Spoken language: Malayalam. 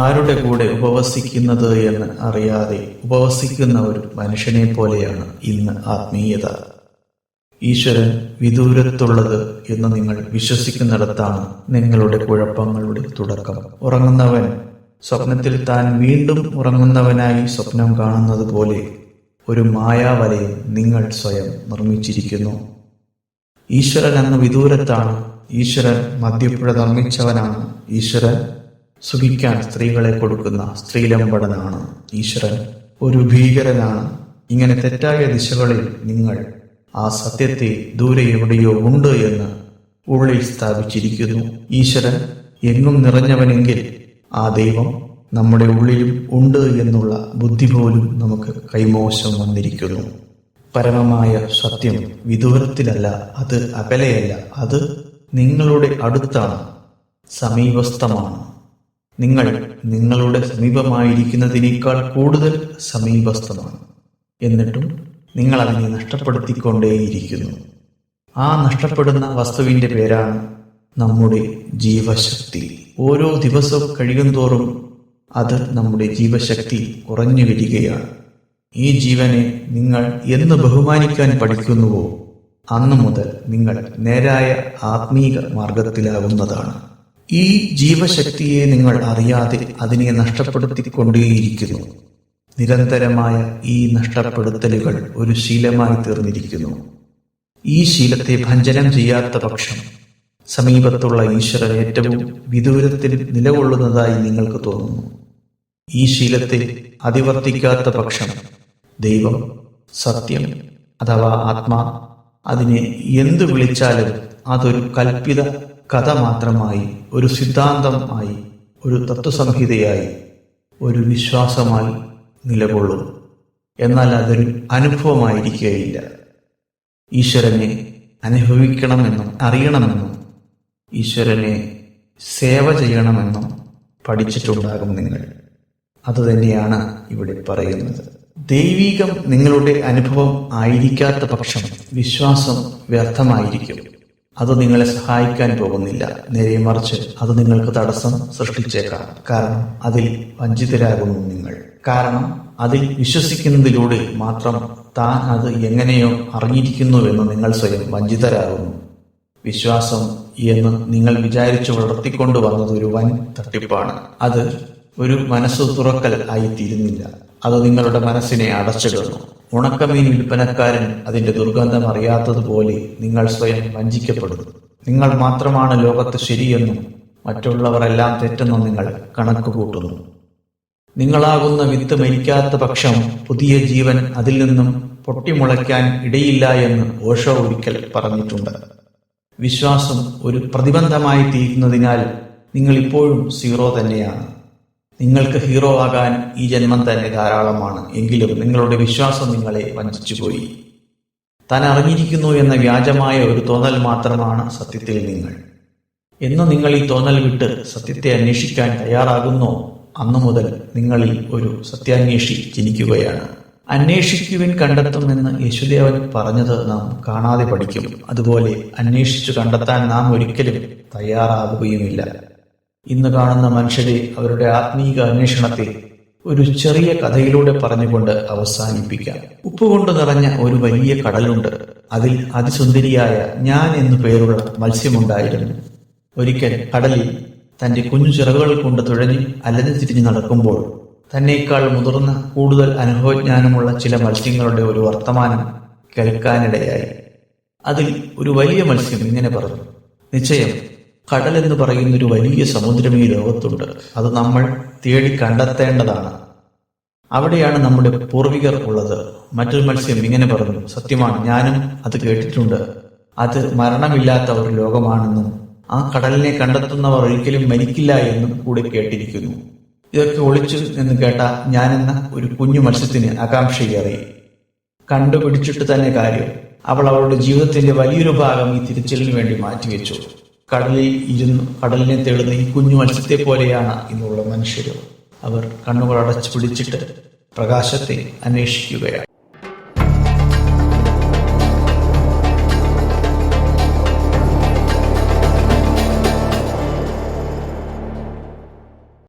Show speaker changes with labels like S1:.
S1: ആരുടെ കൂടെ ഉപവസിക്കുന്നത് എന്ന് അറിയാതെ ഉപവസിക്കുന്ന ഒരു മനുഷ്യനെ പോലെയാണ് ഇന്ന് ആത്മീയത. ഈശ്വരൻ വിദൂരത്തുള്ളത് എന്ന് നിങ്ങൾ വിശ്വസിക്കുന്നിടത്താണ് നിങ്ങളുടെ കുഴപ്പങ്ങളുടെ തുടക്കം. ഉറങ്ങുന്നവൻ സ്വപ്നത്തിൽ താൻ വീണ്ടും ഉറങ്ങുന്നവനായി സ്വപ്നം കാണുന്നത് പോലെ ഒരു മായാവലയം നിങ്ങൾ സ്വയം നിർമ്മിച്ചിരിക്കുന്നു. ഈശ്വരൻ എന്ന വിദൂരത്താണ് ഈശ്വരൻ മദ്യപ്പുഴ നിർമ്മിച്ചവനാണ് ഈശ്വരൻ. സുഖിക്കാൻ സ്ത്രീകളെ കൊടുക്കുന്ന സ്ത്രീലമ്പടനാണ് ഈശ്വരൻ. ഒരു ഭീകരനാണ്. ഇങ്ങനെ തെറ്റായ ദിശകളിൽ നിങ്ങൾ ആ സത്യത്തെ ദൂരെ എവിടെയോ ഉണ്ട് എന്ന് ഉള്ളിൽ സ്ഥാപിച്ചിരിക്കുന്നു. ഈശ്വരൻ എങ്ങും നിറഞ്ഞവനെങ്കിൽ ആ ദൈവം നമ്മുടെ ഉള്ളിലും ഉണ്ട് എന്നുള്ള ബുദ്ധി പോലും നമുക്ക് കൈമോശം വന്നിരിക്കുന്നു. പരമമായ സത്യം വിദൂരത്തിലല്ല അത് അകലെയല്ല. അത് നിങ്ങളുടെ അടുത്താണ് സമീപസ്ഥമാണ്. നിങ്ങൾ നിങ്ങളുടെ സമീപമായിരിക്കുന്നതിനേക്കാൾ കൂടുതൽ സമീപസ്ഥമാണ്. എന്നിട്ടും നിങ്ങൾ അതിനെ നഷ്ടപ്പെടുത്തിക്കൊണ്ടേയിരിക്കുന്നു. ആ നഷ്ടപ്പെടുന്ന വസ്തുവിന്റെ പേരാണ് നമ്മുടെ ജീവശക്തി. ഓരോ ദിവസവും കഴിയുന്തോറും അത് നമ്മുടെ ജീവശക്തി കുറഞ്ഞു വരികയാണ്. ഈ ജീവനെ നിങ്ങൾ എന്ന് ബഹുമാനിക്കാൻ പഠിക്കുന്നുവോ? അന്നു മുതൽ നിങ്ങൾ നേരായ ആത്മീക മാർഗത്തിലാകുന്നതാണ് ഈ ജീവശക്തിയെ നിങ്ങൾ അറിയാതെ അതിനെ നഷ്ടപ്പെടുത്തിക്കൊണ്ടേയിരിക്കുന്നു. നിരന്തരമായ ഈ നഷ്ടപ്പെടുത്തലുകൾ ഒരു ശീലമായി തീർന്നിരിക്കുന്നു. ഈ ശീലത്തെ ഭഞ്ജനം ചെയ്യാത്ത പക്ഷം സമീപത്തുള്ള ഈശ്വരൻ ഏറ്റവും വിദൂരത്തിൽ നിലകൊള്ളുന്നതായി നിങ്ങൾക്ക് തോന്നുന്നു. ഈ ശീലത്തെ അതിവർത്തിക്കാത്ത പക്ഷം ദൈവം സത്യം അഥവാ ആത്മാ അതിനെ എന്തു വിളിച്ചാലും അതൊരു കൽപ്പിത കഥ മാത്രമായി ഒരു സിദ്ധാന്തം ആയി ഒരു തത്വസംഹിതയായി ഒരു വിശ്വാസമായി നിലകൊള്ളും. എന്നാൽ അതൊരു അനുഭവമായിരിക്കുകയില്ല. ഈശ്വരനെ അനുഭവിക്കണമെന്നും അറിയണമെന്നും ഈശ്വരനെ സേവ ചെയ്യണമെന്നും പഠിച്ചിട്ടുണ്ടാകും നിങ്ങൾ. അതുതന്നെയാണ് ഇവിടെ പറയുന്നത്. ദൈവീകം നിങ്ങളുടെ അനുഭവം ആയിരിക്കാത്ത പക്ഷം വിശ്വാസം വ്യർത്ഥമായിരിക്കും. അത് നിങ്ങളെ സഹായിക്കാൻ പോകുന്നില്ല. നേരെ മറിച്ച് അത് നിങ്ങൾക്ക് തടസ്സം സൃഷ്ടിച്ചേക്കാം. കാരണം അതിൽ വഞ്ചിതരാകുന്നു നിങ്ങൾ. കാരണം അതിൽ വിശ്വസിക്കുന്നതിലൂടെ മാത്രം താൻ അത് എങ്ങനെയോ അറിഞ്ഞിരിക്കുന്നുവെന്ന് നിങ്ങൾ സ്വയം വഞ്ചിതരാകുന്നു. വിശ്വാസം എന്ന് നിങ്ങൾ വിചാരിച്ചു വളർത്തിക്കൊണ്ടു വന്നത് ഒരു വൻ തട്ടിപ്പാണ്. അത് ഒരു മനസ്സു തുറക്കൽ ആയിത്തീരുന്നില്ല. അത് നിങ്ങളുടെ മനസ്സിനെ അടച്ചിടുന്നു. ഉണക്കമീൻ വിൽപ്പനക്കാരൻ അതിന്റെ ദുർഗന്ധം അറിയാത്തതുപോലെ നിങ്ങൾ സ്വയം വഞ്ചിക്കപ്പെടുന്നു. നിങ്ങൾ മാത്രമാണ് ലോകത്ത് ശരിയെന്നും മറ്റുള്ളവരെല്ലാം തെറ്റെന്നും നിങ്ങൾ കണക്ക് കൂട്ടുന്നു നിങ്ങളാകുന്ന വിത്ത് മരിക്കാത്ത പക്ഷം പുതിയ ജീവൻ അതിൽ നിന്നും പൊട്ടിമുളയ്ക്കാൻ ഇടയില്ല എന്ന് ഓഷോ ഒരിക്കൽ പറഞ്ഞിട്ടുണ്ട്. വിശ്വാസം ഒരു പ്രതിബന്ധമായി തീരുന്നതിനാൽ നിങ്ങൾ ഇപ്പോഴും സീറോ തന്നെയാണ്. നിങ്ങൾക്ക് ഹീറോ ആകാൻ ഈ ജന്മം തന്നെ ധാരാളമാണ്. എങ്കിലും നിങ്ങളുടെ വിശ്വാസം നിങ്ങളെ വഞ്ചിച്ചുപോയി താൻ അറിഞ്ഞിരിക്കുന്നു എന്ന വ്യാജമായ ഒരു തോന്നൽ മാത്രമാണ് സത്യത്തിൽ നിങ്ങൾ. എന്ന് നിങ്ങൾ ഈ തോന്നൽ വിട്ട് സത്യത്തെ അന്വേഷിക്കാൻ തയ്യാറാകുന്നോ? അന്നു മുതൽ നിങ്ങളിൽ ഒരു സത്യാന്വേഷി ജനിക്കുകയാണ്. അന്വേഷിക്കുവിൻ കണ്ടെത്തുമെന്ന് യേശുദേവൻ പറഞ്ഞത് നാം കാണാതെ പഠിക്കും. അതുപോലെ അന്വേഷിച്ചു കണ്ടെത്താൻ നാം ഒരിക്കലും തയ്യാറാവുകയുമില്ല. ഇന്ന് കാണുന്ന മനുഷ്യരെ അവരുടെ ആത്മീക അന്വേഷണത്തെ ഒരു ചെറിയ കഥയിലൂടെ പറഞ്ഞുകൊണ്ട് അവസാനിപ്പിക്കാം. ഉപ്പുകൊണ്ട് നിറഞ്ഞ ഒരു വലിയ കടലുണ്ട്. അതിൽ അതിസുന്ദരിയായ ഞാൻ എന്നു പേരുള്ള മത്സ്യമുണ്ടായിരുന്നു. ഒരിക്കൽ കടലിൽ തന്റെ കുഞ്ഞു ചിറകുകൾ കൊണ്ട് തുഴഞ്ഞ് അലഞ്ഞു തിരിഞ്ഞ് നടക്കുമ്പോൾ തന്നേക്കാൾ മുതിർന്ന കൂടുതൽ അനുഭവജ്ഞാനമുള്ള ചില മത്സ്യങ്ങളുടെ ഒരു വർത്തമാനം കേൾക്കാനിടയായി. അതിൽ ഒരു വലിയ മത്സ്യം ഇങ്ങനെ പറഞ്ഞു. നിശ്ചയം കടൽ എന്ന് പറയുന്ന ഒരു വലിയ സമുദ്രം ഈ ലോകത്തുണ്ട്. അത് നമ്മൾ തേടി കണ്ടെത്തേണ്ടതാണ്. അവിടെയാണ് നമ്മുടെ പൂർവികർ ഉള്ളത്. മറ്റൊരു മത്സ്യം ഇങ്ങനെ പറഞ്ഞു സത്യമാണ് ഞാനും അത് കേട്ടിട്ടുണ്ട്. അത് മരണമില്ലാത്ത ഒരു ലോകമാണെന്നും ആ കടലിനെ കണ്ടെത്തുന്നവർ ഒരിക്കലും മരിക്കില്ല എന്നും കൂടെ കേട്ടിരിക്കുന്നു. ഇതൊക്കെ ഒളിച്ചു എന്ന് കേട്ട ഞാനെന്ന ഒരു കുഞ്ഞു മത്സ്യത്തിന് ആകാംക്ഷയേറി കണ്ടുപിടിച്ചിട്ട് തന്നെ കാര്യം അവൾ അവളുടെ ജീവിതത്തിന്റെ വലിയൊരു ഭാഗം ഈ തിരച്ചിലിന് വേണ്ടി മാറ്റിവെച്ചു. കടലിൽ ഇരുന്നു കടലിനെ തേടുന്ന ഈ കുഞ്ഞു മത്സ്യത്തെ പോലെയാണ് ഇന്നുള്ള മനുഷ്യർ അവർ കണ്ണുകൾ അടച്ചു പിടിച്ചിട്ട് പ്രകാശത്തെ അന്വേഷിക്കുകയാണ്.